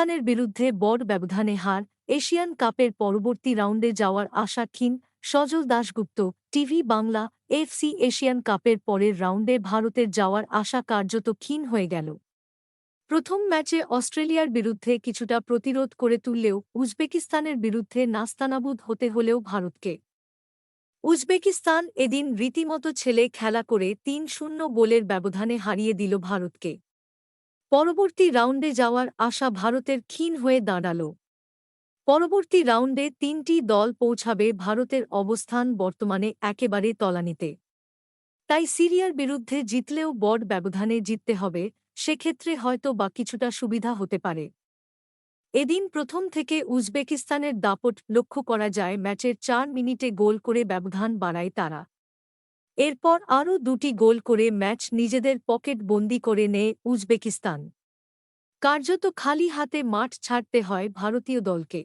উজবেকিস্তানের বিরুদ্ধে বড় ব্যবধানে হার, এশিয়ান কাপের পরবর্তী রাউন্ডে যাওয়ার আশা ক্ষীণ, Sajal Dasgupta, TV Bangla, AFC Asian কাপের পরের রাউন্ডে ভারতের যাওয়ার আশা কার্যত ক্ষীণ হয়ে গেল। প্রথম ম্যাচে অস্ট্রেলিয়ার বিরুদ্ধে কিছুটা প্রতিরোধ করে তুললেও উজবেকিস্তানের বিরুদ্ধে নাস্তানাবুদ হতে হলেও ভারতকে। উজবেকিস্তান এদিন রীতিমতো ছেলে খেলা করে তিন শূন্য গোলের ব্যবধানে হারিয়ে দিল ভারতকে। পরবর্তী রাউন্ডে যাওয়ার আশা ভারতের ক্ষীণ হয়ে দাঁড়াল। পরবর্তী রাউন্ডে তিনটি দল পৌঁছাবে ভারতের অবস্থান বর্তমানে একেবারে তলানিতে। তাই সিরিয়ার বিরুদ্ধে জিতলেও বড় ব্যবধানে জিততে হবে, সেক্ষেত্রে হয়তো বা কিছুটা সুবিধা হতে পারে। এদিন প্রথম থেকে উজবেকিস্তানের দাপট লক্ষ্য করা যায়, ম্যাচের চার মিনিটে গোল করে ব্যবধান বাড়ায় তারা। এরপর আরও দুটি গোল করে ম্যাচ নিজেদের পকেট বন্দি করে নেয় উজবেকিস্তান। কার্যত খালি হাতে মাঠ ছাড়তে হয় ভারতীয় দলকে।